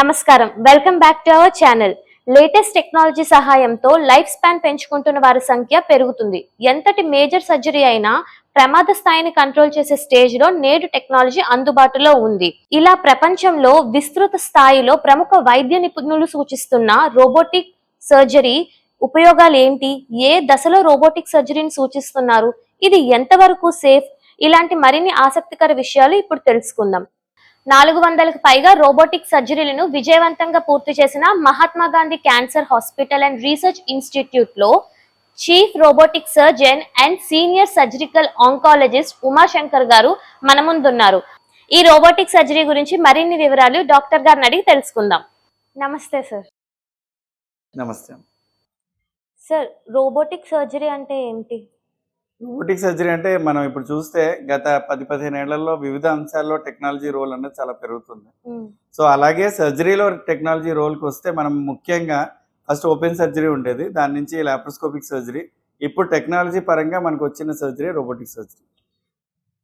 నమస్కారం. Welcome back to our channel latest technology సహాయంతో life span పెంచుకుంటున్న వారి సంఖ్య పెరుగుతుంది. ఎంతటి మేజర్ సర్జరీ అయినా ప్రమాద స్థాయిని కంట్రోల్ చేసే స్టేజ్లో నేడు టెక్నాలజీ అందుబాటులో ఉంది. ఇలా ప్రపంచంలో విస్తృత స్థాయిలో ప్రముఖ వైద్య నిపుణులు సూచిస్తున్న రోబోటిక్ సర్జరీ ఉపయోగాలు ఏంటి? ఏ దశలో రోబోటిక్ సర్జరీని సూచిస్తున్నారు? ఇది ఎంతవరకు సేఫ్ ఇలాంటి మరిన్ని ఆసక్తికర విషయాలు ఇప్పుడు తెలుసుకుందాం. నాలుగు వందలకు పైగా రోబోటిక్ సర్జరీలను విజయవంతంగా పూర్తి చేసిన Mahatma Gandhi cancer hospital and research ఇన్స్టిట్యూట్లో chief robotic surgeon and senior surgical oncologist Umashankar garu మన ముందున్నారు. ఈ రోబోటిక్ సర్జరీ గురించి మరిన్ని వివరాలు డాక్టర్ గారిని అడిగి తెలుసుకుందాం. నమస్తే సార్. నమస్తే సార్ రోబోటిక్ సర్జరీ అంటే ఏంటి? రోబోటిక్ సర్జరీ అంటే మనం ఇప్పుడు చూస్తే గత పది పదిహేను ఏళ్ళలో వివిధ అంశాల్లో టెక్నాలజీ రోల్ అనేది చాలా పెరుగుతుంది. సో అలాగే సర్జరీలో టెక్నాలజీ రోల్కి వస్తే మనం ముఖ్యంగా ఫస్ట్ ఓపెన్ సర్జరీ ఉండేది. దాని నుంచి లాప్రోస్కోపిక్ సర్జరీ ఇప్పుడు టెక్నాలజీ పరంగా మనకు వచ్చిన సర్జరీ రోబోటిక్ సర్జరీ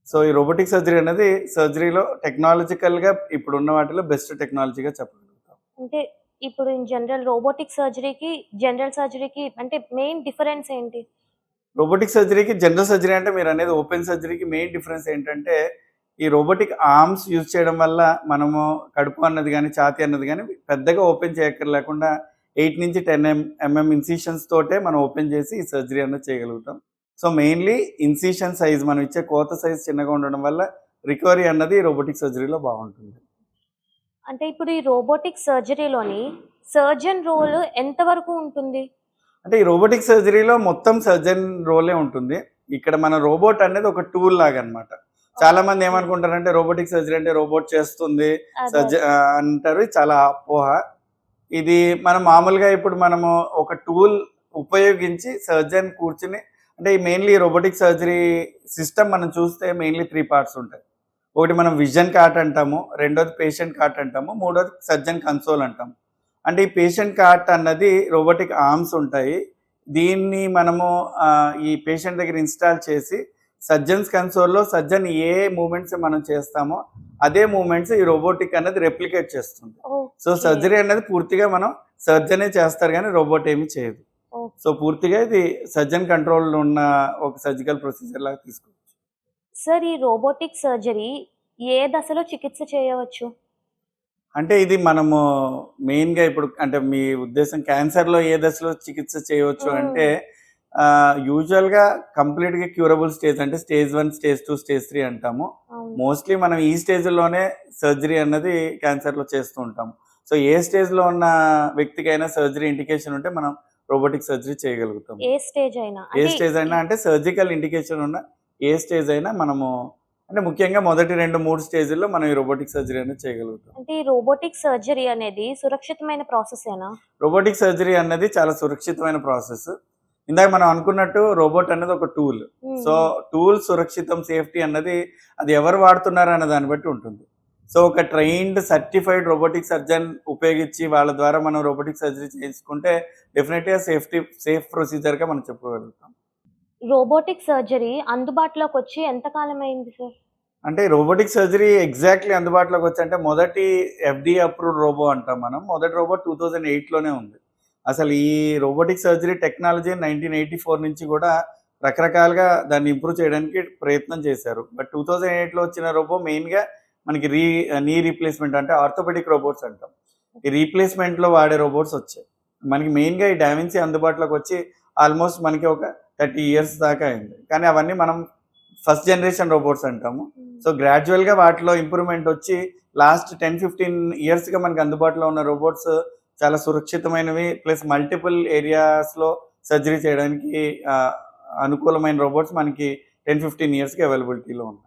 సో ఈ రోబోటిక్ సర్జరీ అనేది సర్జరీలో టెక్నాలజికల్గా ఇప్పుడు ఉన్న వాటిలో బెస్ట్ టెక్నాలజీగా చెప్పగలుగుతాం. అంటే ఇప్పుడు ఇన్ జనరల్ రోబోటిక్ సర్జరీకి జనరల్ సర్జరీకి అంటే మెయిన్ డిఫరెన్స్ ఏంటి? రోబోటిక్ సర్జరీకి జనరల్ సర్జరీ అంటే మీరు అనేది ఓపెన్ సర్జరీకి మెయిన్ డిఫరెన్స్ ఏంటంటే ఈ రోబోటిక్ ఆర్మ్స్ యూజ్ చేయడం వల్ల మనము కడుపు అన్నది కానీ ఛాతీ అన్నది కానీ పెద్దగా ఓపెన్ చేయక్కర్లేకుండా ఎయిట్ నుంచి టెన్ ఎం ఎంఎం ఇన్సిషన్స్ తోటే మనం ఓపెన్ చేసి ఈ సర్జరీ అన్నది చేయగలుగుతాం. సో మెయిన్లీ ఇన్సిషన్ సైజ్ మనం ఇచ్చే కోత సైజ్ చిన్నగా ఉండడం వల్ల రికవరీ అన్నది రోబోటిక్ సర్జరీలో బాగుంటుంది. అంటే ఇప్పుడు ఈ రోబోటిక్ సర్జరీలోని సర్జన్ రోల్ ఎంతవరకు ఉంటుంది? అంటే ఈ రోబోటిక్ సర్జరీలో మొత్తం సర్జన్ రోలే ఉంటుంది. ఇక్కడ మన రోబోట్ అనేది ఒక టూల్ లాగా అన్నమాట చాలా మంది ఏమనుకుంటారంటే రోబోటిక్ సర్జరీ అంటే రోబోట్ చేస్తుంది. సర్జ అంటారు. చాలా అపోహ. ఇది మనం మామూలుగా ఇప్పుడు మనము ఒక టూల్ ఉపయోగించి సర్జన్ కూర్చుని అంటే మెయిన్లీ రోబోటిక్ సర్జరీ సిస్టమ్ మనం చూస్తే మెయిన్లీ త్రీ పార్ట్స్ ఉంటాయి. ఒకటి మనం విజన్ కార్ట్ అంటాము రెండోది పేషెంట్ కార్ట్ అంటాము మూడోది సర్జన్ కన్సోల్ అంటాము. అంటే ఈ పేషెంట్ కార్ట్ అన్నది రోబోటిక్ ఆర్మ్స్ ఉంటాయి. దీన్ని మనము ఈ పేషెంట్ దగ్గర ఇన్స్టాల్ చేసి సర్జన్స్ కన్సోల్లో సర్జన్ ఏ మూమెంట్స్ మనం చేస్తామో అదే మూమెంట్స్ ఈ రోబోటిక్ అనేది రెప్లికేట్ చేస్తుంది. సో. సర్జరీ అనేది పూర్తిగా మనం సర్జనే చేస్తారు కానీ రోబోట్ ఏమీ చేయదు. సో పూర్తిగా ఇది సర్జన్ కంట్రోల్ ఉన్న ఒక సర్జికల్ ప్రొసీజర్ లాగా తీసుకోవచ్చు. సార్ ఈ రోబోటిక్ సర్జరీ ఏ దశలో చికిత్స చేయవచ్చు? అంటే ఇది మనము మెయిన్గా ఇప్పుడు అంటే మీ ఉద్దేశం క్యాన్సర్లో ఏ దశలో చికిత్స చేయవచ్చు. అంటే యూజువల్గా కంప్లీట్గా క్యూరబుల్ స్టేజ్ అంటే stage one stage two stage three అంటాము. మోస్ట్లీ మనం ఈ స్టేజ్లోనే సర్జరీ అన్నది క్యాన్సర్లో చేస్తూ ఉంటాం సో ఏ స్టేజ్లో ఉన్న వ్యక్తికైనా సర్జరీ ఇండికేషన్ ఉంటే మనం రోబోటిక్ సర్జరీ చేయగలుగుతాం ఏ స్టేజ్ అయినా ఏ స్టేజ్ అయినా అంటే సర్జికల్ ఇండికేషన్ ఉన్న ఏ స్టేజ్ అయినా మనము అంటే ముఖ్యంగా మొదటి రెండు మూడు స్టేజ్ల్లో మనం ఈ రోబోటిక్ సర్జరీ అనేది చేయగలుగుతాం. అంటే ఈ రోబోటిక్ సర్జరీ అనేది సురక్షితమైన ప్రాసెస్ ఏనా? రోబోటిక్ సర్జరీ అన్నది చాలా సురక్షితమైన ప్రాసెస్. ఇందాక మనం అనుకున్నట్టు రోబోట్ అనేది ఒక టూల్. సో టూల్ సురక్షితం సేఫ్టీ అన్నది అది ఎవరు వాడుతున్నారు అన్న దాన్ని బట్టి ఉంటుంది. సో ఒక ట్రైన్డ్ సర్టిఫైడ్ రోబోటిక్ సర్జన్ ఉపయోగించి వాళ్ళ ద్వారా మనం రోబోటిక్ సర్జరీ చేయించుకుంటే డెఫినెట్గా సేఫ్టీ సేఫ్ ప్రొసీజర్గా మనం చెప్పుకోగలుగుతాం. రోబోటిక్ సర్జరీ అందుబాటులోకి వచ్చి ఎంత కాలం అయింది సార్? అంటే రోబోటిక్ సర్జరీ ఎగ్జాక్ట్లీ అందుబాటులోకి వచ్చి అంటే మొదటి ఎఫ్డీ అప్రూవ్డ్ రోబో అంటాం మనం. మొదటి రోబో టూ థౌజండ్ ఎయిట్లోనే ఉంది. అసలు ఈ robotic surgery technology nineteen eighty four నుంచి కూడా రకరకాలుగా దాన్ని ఇంప్రూవ్ చేయడానికి ప్రయత్నం చేశారు. బట్ టూ థౌజండ్ ఎయిట్లో వచ్చిన రోబో మెయిన్గా మనకి రీ నీ రీప్లేస్మెంట్ అంటే ఆర్థోపెడిక్ రోబోట్స్ అంటాం. ఈ రీప్లేస్మెంట్లో వాడే రోబోట్స్ వచ్చాయి. మనకి మెయిన్గా ఈ డావిన్సీ అందుబాటులోకి వచ్చి ఆల్మోస్ట్ మనకి ఒక థర్టీ ఇయర్స్ దాకా అయింది. కానీ అవన్నీ మనం ఫస్ట్ జనరేషన్ రోబోట్స్ అంటాము. సో గ్రాడ్యువల్గా వాటిలో ఇంప్రూవ్మెంట్ వచ్చి లాస్ట్ టెన్ ఫిఫ్టీన్ ఇయర్స్గా మనకి అందుబాటులో ఉన్న రోబోట్స్ చాలా సురక్షితమైనవి ప్లస్ మల్టిపుల్ ఏరియాస్లో సర్జరీ చేయడానికి అనుకూలమైన రోబోట్స్ మనకి టెన్ ఫిఫ్టీన్ ఇయర్స్కి అవైలబిలిటీలో ఉన్నాయి.